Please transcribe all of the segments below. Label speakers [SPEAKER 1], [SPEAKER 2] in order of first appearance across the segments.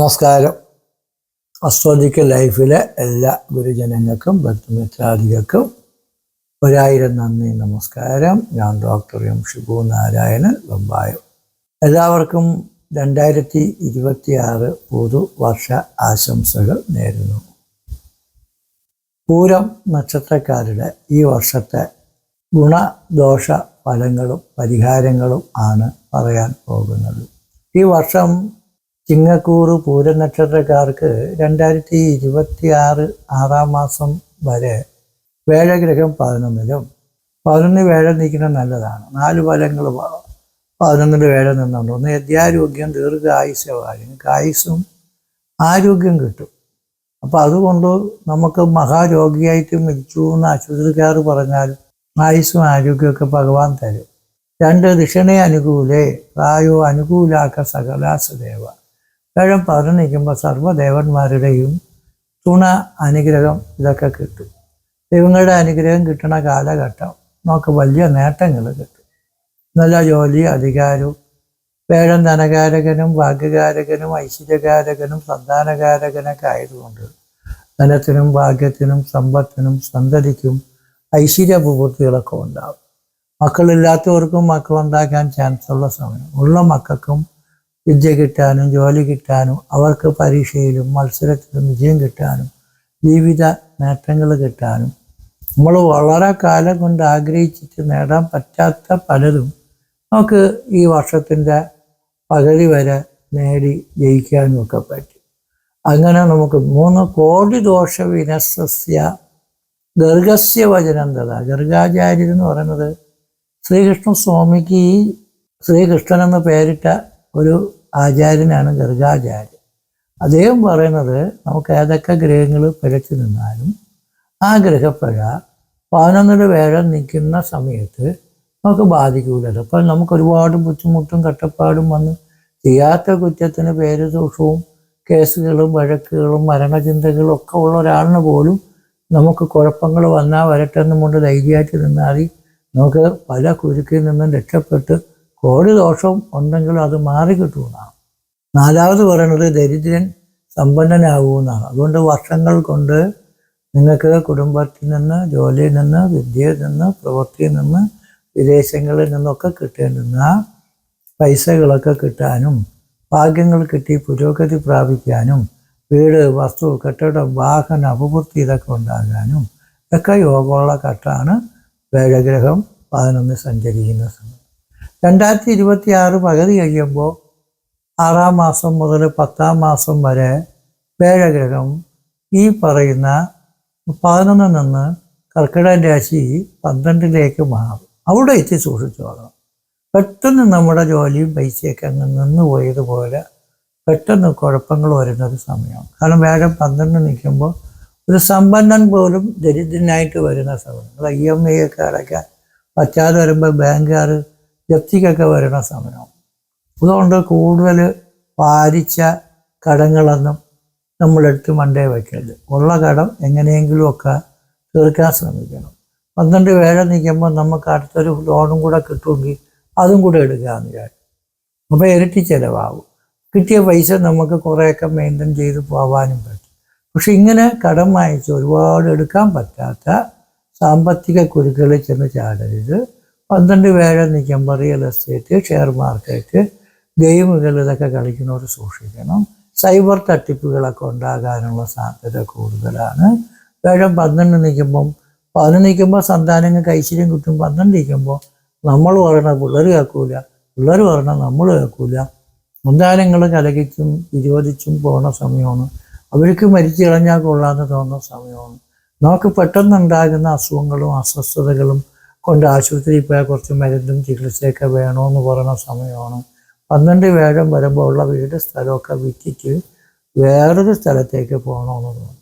[SPEAKER 1] നമസ്കാരം. അസ്ട്രോളജിക്കൽ ലൈഫിലെ എല്ലാ ഗുരുജനങ്ങൾക്കും ഭക്തമിത്രാദികൾക്കും ഒരായിരം നന്ദി നമസ്കാരം. ഞാൻ ഡോക്ടർ എം ഷിബു നാരായണൻ ബൊമ്പായം എല്ലാവർക്കും രണ്ടായിരത്തി ഇരുപത്തി ആറ് പുതുവർഷ ആശംസകൾ നേരുന്നു. പൂരം നക്ഷത്രക്കാരുടെ ഈ വർഷത്തെ ഗുണദോഷ ഫലങ്ങളും പരിഹാരങ്ങളും ആണ് പറയാൻ പോകുന്നത്. ഈ വർഷം ചിങ്ങക്കൂറ് പൂരനക്ഷത്രക്കാർക്ക് രണ്ടായിരത്തി ഇരുപത്തി ആറ് ആറാം മാസം വരെ വേഴഗ്രഹം പതിനൊന്നിലും പതിനൊന്ന് വേഴ നിൽക്കുന്നത് നല്ലതാണ്. നാല് ഫലങ്ങൾ പതിനൊന്നിൽ വേഴ നിന്നുണ്ട്. ഒന്ന് യജ്ഞാരോഗ്യം ദീർഘായുസ്യവായും ആയുസ്സും ആരോഗ്യം കിട്ടും. അപ്പം അതുകൊണ്ട് നമുക്ക് മഹാരോഗിയായിട്ട് മരിച്ചു എന്ന് ആശുപത്രിക്കാർ പറഞ്ഞാൽ ആയുസ്സും ആരോഗ്യമൊക്കെ ഭഗവാൻ തരും. രണ്ട് ദിഷണേ അനുകൂലേ പ്രായോ അനുകൂലാക്ക സകലാസദേവ. വേഴം പറഞ്ഞിരിക്കുമ്പോൾ സർവദേവന്മാരുടെയും തുണ അനുഗ്രഹം ഇതൊക്കെ കിട്ടും. ദൈവങ്ങളുടെ അനുഗ്രഹം കിട്ടുന്ന കാലഘട്ടം നമുക്ക് വലിയ നേട്ടങ്ങൾ കിട്ടും. നല്ല ജോലി അധികാരവും വേഴം ധനകാരകനും ഭാഗ്യകാരകനും ഐശ്വര്യകാരകനും സന്താനകാരകനൊക്കെ ആയതുകൊണ്ട് ധനത്തിനും ഭാഗ്യത്തിനും സമ്പത്തിനും സന്തതിക്കും ഐശ്വര്യപൂർത്തികളൊക്കെ ഉണ്ടാവും. മക്കളില്ലാത്തവർക്കും മക്കളുണ്ടാക്കാൻ ഉള്ള സമയം. ഉള്ള മക്കൾക്കും വിദ്യ കിട്ടാനും ജോലി കിട്ടാനും അവർക്ക് പരീക്ഷയിലും മത്സരത്തിലും വിജയം കിട്ടാനും ജീവിത നേട്ടങ്ങൾ കിട്ടാനും. നമ്മൾ വളരെ കാലം കൊണ്ട് ആഗ്രഹിച്ചിട്ട് നേടാൻ പറ്റാത്ത പലതും നമുക്ക് ഈ വർഷത്തിന്റെ പകുതി വരെ നേടി ജയിക്കാനും ഒക്കെ പറ്റും. അങ്ങനെ നമുക്ക് മൂന്ന് കോടി ദോഷ വിനസ്യ ഗർഗസ്യ വചനം ഗർഗാചാര്യൻ എന്ന് പറയുന്നത് ശ്രീകൃഷ്ണ സ്വാമിക്ക് ഈ ശ്രീകൃഷ്ണൻ എന്ന് പേരിട്ട ഒരു ആചാര്യനാണ് ഗർഗാചാര്യൻ അദ്ദേഹം പറയുന്നത് നമുക്ക് ഏതൊക്കെ ഗ്രഹങ്ങൾ പിഴച്ചു നിന്നാലും ആ ഗ്രഹപ്പഴ പതിനൊന്നര വേഴം നിൽക്കുന്ന സമയത്ത് നമുക്ക് ബാധിക്കൂലല്ലോ. അപ്പോൾ നമുക്ക് ഒരുപാട് ബുദ്ധിമുട്ടും കട്ടപ്പാടും വന്ന് ചെയ്യാത്ത കുറ്റത്തിന് പേര് ദോഷവും കേസുകളും വഴക്കുകളും മരണചിന്തകളും ഒക്കെ ഉള്ള ഒരാളിന് പോലും നമുക്ക് കുഴപ്പങ്ങൾ വന്നാൽ വരട്ടെന്നും കൊണ്ട് ധൈര്യമായിട്ട് നിന്നാൽ നമുക്ക് പല കുരുക്കിൽ നിന്നും രക്ഷപ്പെട്ട് കോടി ദോഷം ഉണ്ടെങ്കിലും അത് മാറിക്കിട്ടുമെന്നാണ് നാലാമത് പറയുന്നത് ദരിദ്രൻ സമ്പന്നനാകുമെന്നാണ് അതുകൊണ്ട് വർഷങ്ങൾ കൊണ്ട് നിങ്ങൾക്ക് കുടുംബത്തിൽ നിന്ന് ജോലിയിൽ നിന്ന് വിദ്യയിൽ നിന്ന് പ്രവൃത്തിയിൽ നിന്ന് വിദേശങ്ങളിൽ നിന്നൊക്കെ കിട്ടേണ്ടുന്ന പൈസകളൊക്കെ കിട്ടാനും ഭാഗ്യങ്ങൾ കിട്ടി പുരോഗതി പ്രാപിക്കാനും വീട് വസ്തു കെട്ടിടം വാഹന അപവൃത്തി ഇതൊക്കെ ഉണ്ടാകാനും ഒക്കെ യോഗമുള്ള ഘട്ടമാണ് വേഴഗ്രഹം പതിനൊന്ന് സഞ്ചരിക്കുന്ന സമയം രണ്ടായിരത്തി ഇരുപത്തി ആറ് പകുതി കഴിയുമ്പോൾ ആറാം മാസം മുതൽ പത്താം മാസം വരെ വേഴഗ്രഹം ഈ പറയുന്ന പതിനൊന്നിൽ നിന്ന് കർക്കിടക രാശി പന്ത്രണ്ടിലേക്ക് മാറും. അവിടെ എത്തി സൂക്ഷിച്ചോളണം പെട്ടെന്ന് നമ്മുടെ ജോലിയും പൈസയൊക്കെ അങ്ങ് നിന്ന് പോയതുപോലെ പെട്ടെന്ന് കുഴപ്പങ്ങൾ വരുന്ന ഒരു സമയമാണ് കാരണം വേഗം പന്ത്രണ്ട് നിൽക്കുമ്പോൾ ഒരു സമ്പന്നൻ പോലും ദരിദ്രനായിട്ട് വരുന്ന സമയം. ഐ എം ഐ ഒക്കെ അടയ്ക്കാൻ പറ്റാതെ വരുമ്പോൾ ബാങ്കുകാർ ജപ്തിക്കൊക്കെ വരുന്ന സമയമാണ് അതുകൊണ്ട് കൂടുതൽ പാലിച്ച കടങ്ങളൊന്നും നമ്മളെടുത്ത് മണ്ടേ വയ്ക്കരുത്. ഉള്ള കടം എങ്ങനെയെങ്കിലുമൊക്കെ തീർക്കാൻ ശ്രമിക്കണം. പന്ത്രണ്ട് വേഴ നിൽക്കുമ്പോൾ നമുക്ക് അടുത്തൊരു ലോണും കൂടെ കിട്ടുമെങ്കിൽ അതും കൂടെ എടുക്കാമെന്ന് വിചാരിച്ചു അപ്പോൾ ഇരട്ടി ചിലവാകും. കിട്ടിയ പൈസ നമുക്ക് കുറേയൊക്കെ മെയിന്റെയിൻ ചെയ്ത് പോകാനും പറ്റും. പക്ഷെ ഇങ്ങനെ കടം വാങ്ങിച്ച് ഒരുപാട് എടുക്കാൻ പറ്റാത്ത സാമ്പത്തിക കുരുക്കളിൽ ചെന്ന് ചാടരുത്. പന്ത്രണ്ട് പേരെ നിൽക്കുമ്പോൾ റിയൽ എസ്റ്റേറ്റ് ഷെയർ മാർക്കറ്റ് ഗെയിമുകൾ ഇതൊക്കെ കളിക്കുന്നവർ സൂക്ഷിക്കണം. സൈബർ തട്ടിപ്പുകളൊക്കെ ഉണ്ടാകാനുള്ള സാധ്യത കൂടുതലാണ്. വേഗം പന്ത്രണ്ട് നിൽക്കുമ്പം പതിനൊന്ന് നിൽക്കുമ്പോൾ സന്താനങ്ങൾ കൈശ്വര്യം കിട്ടും പന്ത്രണ്ട് നിൽക്കുമ്പോൾ നമ്മൾ പറയണ പിള്ളേർ കേൾക്കൂല. പിള്ളേർ പറഞ്ഞാൽ നമ്മൾ കേൾക്കൂല. സന്താനങ്ങൾ കലകിച്ചും വിരോധിച്ചും പോകുന്ന സമയമാണ്. അവർക്ക് മരിച്ചു കളഞ്ഞാൽ കൊള്ളാമെന്ന് തോന്നുന്ന സമയമാണ്. നമുക്ക് പെട്ടെന്നുണ്ടാകുന്ന അസുഖങ്ങളും അസ്വസ്ഥതകളും കൊണ്ട് ആശുപത്രിയിൽ പോയാൽ കുറച്ച് മരുന്നും ചികിത്സയൊക്കെ വേണമെന്ന് പറയുന്ന സമയമാണ്. പന്ത്രണ്ട് വേഗം വരുമ്പോൾ ഉള്ള വീട് സ്ഥലമൊക്കെ വിറ്റിച്ച് വേറൊരു സ്ഥലത്തേക്ക് പോകണമെന്ന് തോന്നും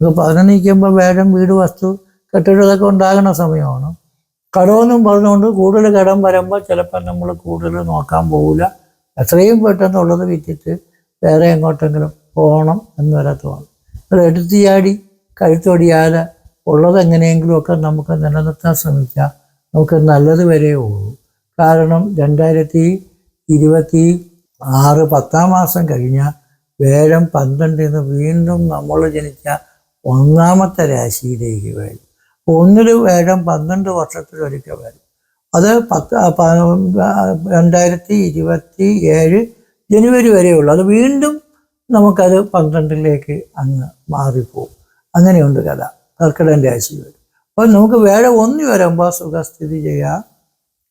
[SPEAKER 1] നമുക്ക് പതിനൊന്ന് നിൽക്കുമ്പോൾ വേഴം വീട് വസ്തു കെട്ടിടമൊക്കെ ഉണ്ടാകുന്ന സമയമാണ്. കടമെന്നും പറഞ്ഞുകൊണ്ട് കൂടുതൽ കടം വരുമ്പോൾ ചിലപ്പോൾ നമ്മൾ കൂടുതൽ നോക്കാൻ പോകില്ല എത്രയും പെട്ടെന്നുള്ളത് വിറ്റിട്ട് വേറെ എങ്ങോട്ടെങ്കിലും പോകണം എന്ന് വരെ തോന്നും അത് എടുത്തിയാടി കഴുത്തൊടിയാതെ ഉള്ളത് എങ്ങനെയെങ്കിലുമൊക്കെ നമുക്ക് നിലനിർത്താൻ ശ്രമിച്ചാൽ നമുക്ക് നല്ലത് വരെ ഉള്ളൂ. കാരണം രണ്ടായിരത്തി ഇരുപത്തി ആറ് പത്താം മാസം കഴിഞ്ഞ വേഴം പന്ത്രണ്ടിൽ നിന്ന് വീണ്ടും നമ്മൾ ജനിച്ച ഒന്നാമത്തെ രാശിയിലേക്ക് വരും. ഒന്നിൽ വേഴം പന്ത്രണ്ട് വർഷത്തിലൊരിക്കൽ വരും. അത് പത്ത് രണ്ടായിരത്തി ഇരുപത്തി ഏഴ് ജനുവരി വരെയുള്ളൂ അത് വീണ്ടും നമുക്കത് പന്ത്രണ്ടിലേക്ക് അങ്ങ് മാറിപ്പോവും. അങ്ങനെയുണ്ട് കഥ. കർക്കിടൻ രാശി വരും. അപ്പോൾ നമുക്ക് വേറെ ഒന്നി വരുമ്പോൾ സുഖസ്ഥിതി ചെയ്യാം.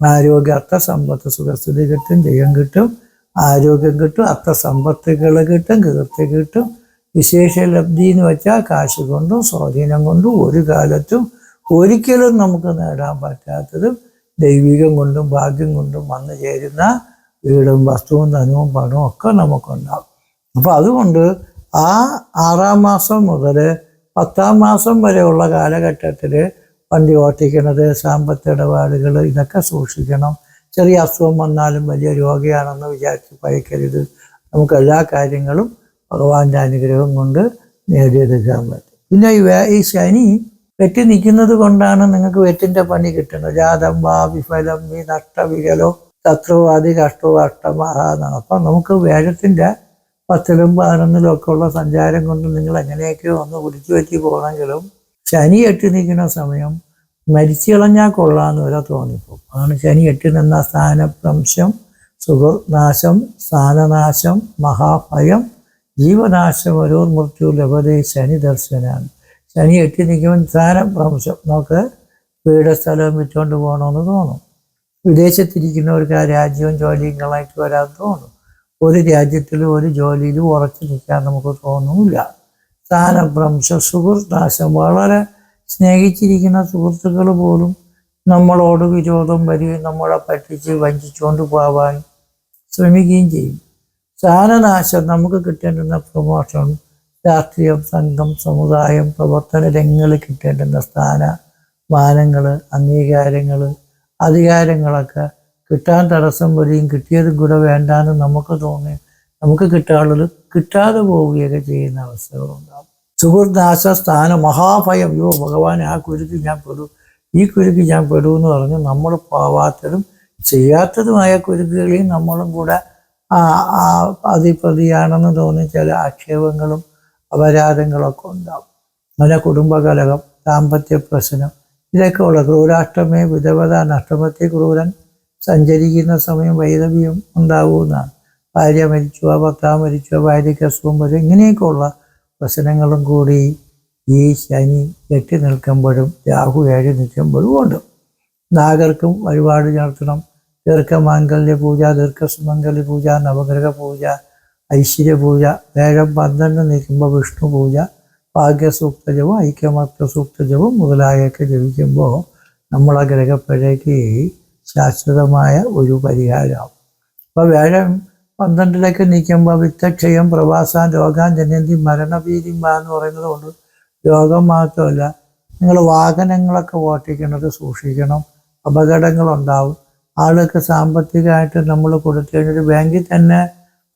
[SPEAKER 1] ആരോഗ്യ അർത്ഥസമ്പത്ത് സുഖസ്ഥിതി കിട്ടും ജയം കിട്ടും. ആരോഗ്യം കിട്ടും അർത്ഥസമ്പത്തുകൾ കിട്ടും കീർത്തി കിട്ടും. വിശേഷ ലബ്ധി എന്ന് വെച്ചാൽ കാശ് കൊണ്ടും സ്വാധീനം കൊണ്ടും ഒരു കാലത്തും ഒരിക്കലും നമുക്ക് നേടാൻ പറ്റാത്തതും ദൈവികം കൊണ്ടും ഭാഗ്യം കൊണ്ടും വന്നു ചേരുന്ന വീടും വസ്തുവും ധനവും പണവും ഒക്കെ നമുക്കുണ്ടാവും അപ്പോൾ അതുകൊണ്ട് ആ ആറാം മാസം മുതൽ പത്താം മാസം വരെയുള്ള കാലഘട്ടത്തിൽ വണ്ടി ഓട്ടിക്കണത് സാമ്പത്തിക ഇടപാടുകൾ ഇതൊക്കെ സൂക്ഷിക്കണം. ചെറിയ അസുഖം വന്നാലും വലിയ രോഗിയാണെന്ന് വിചാരിച്ച് പഴിക്കരുത്. നമുക്ക് എല്ലാ കാര്യങ്ങളും ഭഗവാന്റെ അനുഗ്രഹം കൊണ്ട് നേടിയെടുക്കാൻ പറ്റും. പിന്നെ ഈ ശനി വെറ്റി നിൽക്കുന്നത് കൊണ്ടാണ് നിങ്ങൾക്ക് വെറ്റിന്റെ പണി കിട്ടുന്നത്. ജാതം വാ വിഫലം വി നഷ്ടവികലോ ശത്രുവാദി കഷ്ടവും അഷ്ടമഹ എന്നാണ് അപ്പം നമുക്ക് വേഴത്തിന്റെ പത്തിലും പതിനൊന്നിലും ഒക്കെ ഉള്ള സഞ്ചാരം കൊണ്ട് നിങ്ങൾ എങ്ങനെയൊക്കെയോ ഒന്ന് കുടിച്ചു വെച്ച് പോകണമെങ്കിലും ശനി എട്ടി നിൽക്കുന്ന സമയം മരിച്ചു കളഞ്ഞാൽ കൊള്ളാന്ന് വരെ തോന്നിപ്പോ അതാണ് ശനി എട്ടി നിന്ന സ്ഥാനഭ്രംശം സുഖനാശം സ്ഥാനനാശം മഹാഭയം ജീവനാശം ഓരോ മൃത്യു ലഭതേ ശനി ദർശനാണ് ശനി എട്ടി നിൽക്കുമ്പോൾ സ്ഥാനഭ്രംശം നമുക്ക് വീട് സ്ഥലവും വിറ്റുകൊണ്ട് പോകണമെന്ന് തോന്നും. വിദേശത്തിരിക്കുന്നവർക്ക് ആ രാജ്യവും ജോലിയും കളായിട്ട് വരാൻ തോന്നും. ഒരു രാജ്യത്തിലും ഒരു ജോലിയിലും ഉറച്ചു നിൽക്കാൻ നമുക്ക് തോന്നുന്നില്ല സ്ഥാനഭ്രംശ സുഹൃത്താശം വളരെ സ്നേഹിച്ചിരിക്കുന്ന സുഹൃത്തുക്കൾ പോലും നമ്മളോട് വിരോധം വരികയും നമ്മളെ പറ്റിച്ച് വഞ്ചിച്ചുകൊണ്ട് പോവാൻ ശ്രമിക്കുകയും ചെയ്യും. സ്ഥാനനാശം നമുക്ക് കിട്ടേണ്ടുന്ന പ്രമോഷൻ രാഷ്ട്രീയം സംഘം സമുദായം പ്രവർത്തന രംഗങ്ങളിൽ കിട്ടേണ്ടുന്ന സ്ഥാന മാനങ്ങൾ അംഗീകാരങ്ങൾ അധികാരങ്ങളൊക്കെ കിട്ടാൻ തടസ്സം വരികയും കിട്ടിയതും കൂടെ വേണ്ടാന്ന് നമുക്ക് തോന്നി നമുക്ക് കിട്ടാനുള്ളത് കിട്ടാതെ പോവുകയൊക്കെ ചെയ്യുന്ന അവസ്ഥകളുണ്ടാകും സുഹൃദ്നാശ സ്ഥാന മഹാഭയം യോ ഭഗവാൻ ആ കുരുക്ക് ഞാൻ പെടൂ. ഈ കുരുക്ക് ഞാൻ പെടൂ എന്ന് പറഞ്ഞ് നമ്മൾ പോവാത്തതും ചെയ്യാത്തതുമായ കുരുക്കുകളെയും നമ്മളും കൂടെ അതിപ്രതിയാണെന്ന് തോന്നി ചില ആക്ഷേപങ്ങളും അപരാധങ്ങളൊക്കെ ഉണ്ടാവും. അങ്ങനെ കുടുംബകലഹം ദാമ്പത്യ പ്രശ്നം ഇതൊക്കെ ഉള്ള ക്രൂരാഷ്ടമേ വിധവത നഷ്ടമത്തെ ക്രൂരൻ സഞ്ചരിക്കുന്ന സമയം വൈദവ്യം ഉണ്ടാവുമെന്നാണ് ഭാര്യ മരിച്ചു ആ ഭർത്താവ് മരിച്ചു ആ ഭാര്യയ്ക്ക് അസുഖം വരും ഇങ്ങനെയൊക്കെയുള്ള പ്രശ്നങ്ങളും കൂടി ഈ ശനി കെട്ടി നിൽക്കുമ്പോഴും രാഹു ഏഴ് നിൽക്കുമ്പോഴും ഉണ്ട്. നാഗർക്കും വഴിപാട് നടത്തണം. ദീർഘമാംഗല്യ പൂജ ദീർഘസുമംഗല്യ പൂജ നവഗ്രഹ പൂജ ഐശ്വര്യ പൂജ വേഴം പന്ത്രണ്ട് നിൽക്കുമ്പോൾ വിഷ്ണു പൂജ ഭാഗ്യസൂക്ത ജപം ഐക്യമത്വ സൂക്ത ജപം മുതലായൊക്കെ ജപിക്കുമ്പോൾ നമ്മളെ ഗ്രഹപ്പഴയ്ക്ക് ശാശ്വതമായ ഒരു പരിഹാരമാവും. അപ്പോൾ വേഴം പന്ത്രണ്ടിലേക്ക് നീക്കുമ്പോൾ വിത്തക്ഷയം പ്രവാസ രോഗാൻ ജനന്തി മരണഭീതിമ്പ എന്ന് പറയുന്നത് കൊണ്ട് രോഗം മാത്രമല്ല നിങ്ങൾ വാഹനങ്ങളൊക്കെ ഓട്ടിക്കുന്നത് സൂക്ഷിക്കണം അപകടങ്ങളുണ്ടാവും. ആളൊക്കെ സാമ്പത്തികമായിട്ട് നമ്മൾ കൊടുത്തു കഴിഞ്ഞിട്ട് ബാങ്കിൽ തന്നെ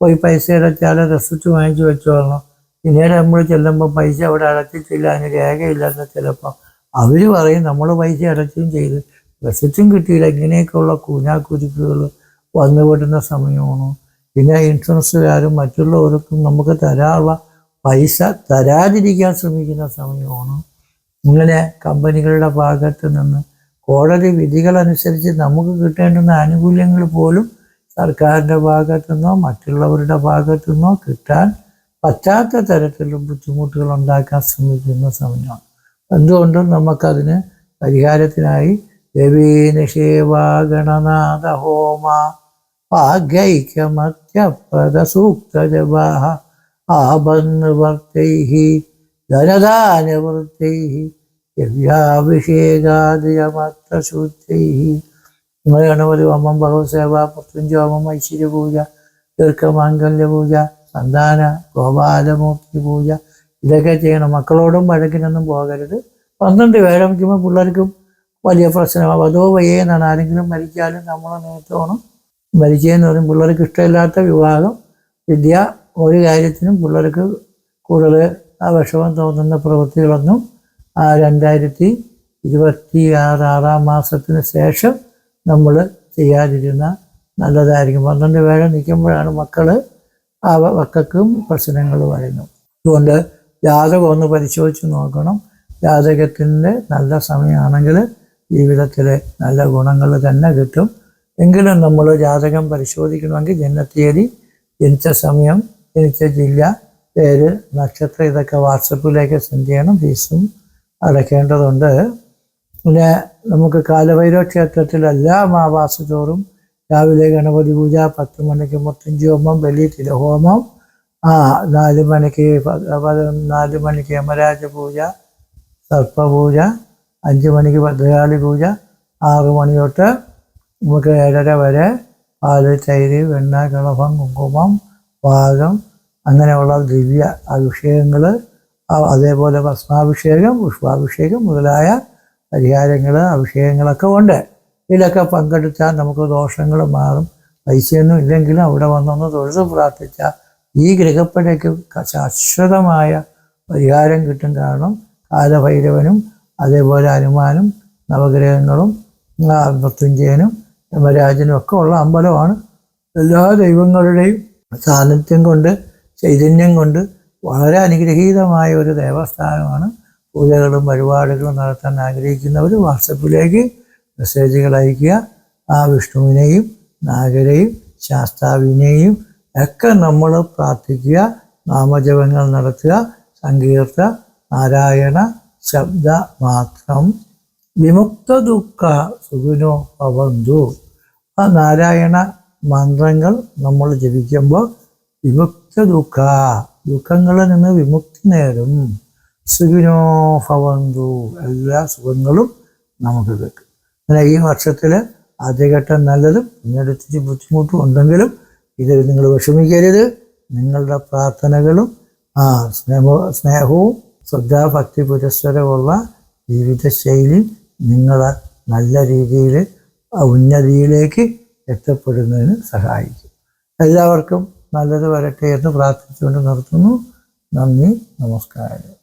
[SPEAKER 1] പോയി പൈസ അടച്ചാൽ റെസിപ്റ്റ് വാങ്ങിച്ചു വെച്ചോളണം പിന്നീട് നമ്മൾ ചെല്ലുമ്പോൾ പൈസ അവിടെ അടച്ചിട്ടില്ല അതിന് രേഖയില്ലെന്ന് ചിലപ്പോൾ അവർ പറയും നമ്മൾ പൈസ അടച്ചും ചെയ്ത്. റെസിപ്റ്റും കിട്ടിയില്ല. ഇങ്ങനെയൊക്കെയുള്ള കൂനാക്കുരുക്കുകൾ വന്നുപെടുന്ന സമയമാണ്. പിന്നെ ഇൻഷുറൻസുകാരും മറ്റുള്ളവർക്കും നമുക്ക് തരാനുള്ള പൈസ തരാതിരിക്കാൻ ശ്രമിക്കുന്ന സമയമാണ്. ഇങ്ങനെ കമ്പനികളുടെ ഭാഗത്ത് നിന്ന് കോടതി വിധികളനുസരിച്ച് നമുക്ക് കിട്ടേണ്ടുന്ന ആനുകൂല്യങ്ങൾ പോലും സർക്കാരിന്റെ ഭാഗത്തു നിന്നോ മറ്റുള്ളവരുടെ ഭാഗത്തു നിന്നോ കിട്ടാൻ പറ്റാത്ത തരത്തിലുള്ള ബുദ്ധിമുട്ടുകൾ ഉണ്ടാക്കാൻ ശ്രമിക്കുന്ന സമയമാണ്. എന്തുകൊണ്ടും നമുക്കതിന് പരിഹാരത്തിനായി നിഷേവാഗണനാഥ ഹോമ ഭാഗ്യൈക്യമത്യപദ സൂക്തജവാഹ ആബന്ധവർത്തൈः ധനദാനവൃത്തൈः ദിവ്യാഭിഷേകാദിയമത്രശുദ്ധൈः ഗണപതി ഹോമം ഭഗവത് സേവ മൃത്യുഞ്ജോമം ഐശ്വര്യപൂജ ദീർഘമാംഗല്യപൂജ ദീർഘമാംഗല്യ പൂജ സന്താന ഗോപാലമൂർത്തി പൂജ ഇതൊക്കെ ചെയ്യണം. മക്കളോടും വഴക്കിനൊന്നും പോകരുത്. പന്ത്രണ്ട് വേഴമിക്കുമ്പോൾ പിള്ളേർക്കും വലിയ പ്രശ്നമാണ് അതോ വയ്യേ ആരെങ്കിലും മരിച്ചാലും നമ്മളെ നേരത്തോണം മരിച്ചതെന്ന് പറയും പിള്ളേർക്ക് ഇഷ്ടമില്ലാത്ത വിവാഹം വിദ്യ ഒരു കാര്യത്തിനും പിള്ളേർക്ക് കൂടുതൽ ആ വിഷമം തോന്നുന്ന പ്രവൃത്തികളൊന്നും ആ രണ്ടായിരത്തി ഇരുപത്തി ആറ് ആറാം മാസത്തിന് ശേഷം നമ്മൾ ചെയ്യാതിരുന്ന നല്ലതായിരിക്കും. പന്ത്രണ്ട് പേരെ നിൽക്കുമ്പോഴാണ് മക്കൾ ആ മക്കൾക്കും പ്രശ്നങ്ങൾ വരുന്നു അതുകൊണ്ട് ജാതകം ഒന്ന് പരിശോധിച്ച് നോക്കണം. ജാതകത്തിന്റെ നല്ല സമയമാണെങ്കിൽ ജീവിതത്തിൽ നല്ല ഗുണങ്ങൾ തന്നെ കിട്ടും. എങ്കിലും നമ്മൾ ജാതകം പരിശോധിക്കണമെങ്കിൽ ജനനത്തീയതി ജനിച്ച സമയം ജനിച്ച ജില്ല പേര് നക്ഷത്രം ഇതൊക്കെ വാട്സപ്പിലേക്ക് സെൻഡ് ചെയ്യണം. ഫീസും അടയ്ക്കേണ്ടതുണ്ട്. പിന്നെ നമുക്ക് കാലഭൈരവ ക്ഷേത്രത്തിൽ എല്ലാ മാവാസത്തോറും രാവിലെ ഗണപതി പൂജ പത്ത് മണിക്ക് മുത്തഞ്ചി ഹോമം ബലി തിരഹോമം ആ നാല് മണിക്ക് നാല് മണിക്ക് യമരാജ പൂജ സർപ്പപൂജ അഞ്ച് മണിക്ക് ഭദ്രകാളി പൂജ ആറ് മണി തൊട്ട് നമുക്ക് ഏഴര വരെ പാൽ തൈര് വെണ്ണ കിളഭം കുങ്കുമം പാകം അങ്ങനെയുള്ള ദിവ്യ അഭിഷേകങ്ങൾ അതേപോലെ ഭസ്മാഭിഷേകം പുഷ്പാഭിഷേകം മുതലായ പരിഹാരങ്ങൾ അഭിഷേകങ്ങളൊക്കെ ഉണ്ട്. ഇതിലൊക്കെ പങ്കെടുത്താൽ നമുക്ക് ദോഷങ്ങൾ മാറും. പൈസയൊന്നും ഇല്ലെങ്കിലും അവിടെ വന്നൊന്ന് തൊഴുത് പ്രാർത്ഥിച്ചാൽ ഈ ഗ്രഹപ്പഴയ്ക്ക് ശാശ്വതമായ പരിഹാരം കിട്ടും. കാരണം കാലഭൈരവനും അതേപോലെ ഹനുമാനും നവഗ്രഹങ്ങളും മൃത്യുഞ്ജയനും യമരാജനും ഒക്കെ ഉള്ള അമ്പലമാണ്. എല്ലാ ദൈവങ്ങളുടെയും സാന്നിധ്യം കൊണ്ട് ചൈതന്യം കൊണ്ട് വളരെ അനുഗ്രഹീതമായ ഒരു ദേവസ്ഥാനമാണ്. പൂജകളും വഴിപാടുകളും നടത്താൻ ആഗ്രഹിക്കുന്നവർ വാട്സപ്പിലേക്ക് മെസ്സേജുകൾ അയക്കുക ആ വിഷ്ണുവിനെയും നാഗരെയും ശാസ്താവിനെയും ഒക്കെ നമ്മൾ പ്രാർത്ഥിക്കുക നാമജപങ്ങൾ നടത്തുക സങ്കീർത്ത നാരായണ ശബ്ദ മാത്രം വിമുക്ത ദുഃഖ സുഖിനോ പവന്തു ആ നാരായണ മന്ത്രങ്ങൾ നമ്മൾ ജപിക്കുമ്പോൾ വിമുക്ത ദുഃഖ ദുഃഖങ്ങളിൽ നിന്ന് വിമുക്തി നേടും സുഖിനോ ഭവന്തു. എല്ലാ സുഖങ്ങളും നമുക്ക് കിട്ടും. അങ്ങനെ ഈ വർഷത്തിൽ ആദ്യഘട്ടം നല്ലതും പിന്നീട് ബുദ്ധിമുട്ടും ഉണ്ടെങ്കിലും ഇത് നിങ്ങൾ വിഷമിക്കരുത്. നിങ്ങളുടെ പ്രാർത്ഥനകളും ആ സ്നേഹ സ്നേഹവും ശ്രദ്ധാഭക്തി പുരസ്സരമുള്ള ജീവിതശൈലി നിങ്ങളെ നല്ല രീതിയിൽ ഉന്നതിയിലേക്ക് എത്തപ്പെടുന്നതിന് സഹായിക്കും. എല്ലാവർക്കും നല്ലത് വരട്ടെ എന്ന് പ്രാർത്ഥിച്ചുകൊണ്ട് നിർത്തുന്നു. നന്ദി നമസ്കാരം.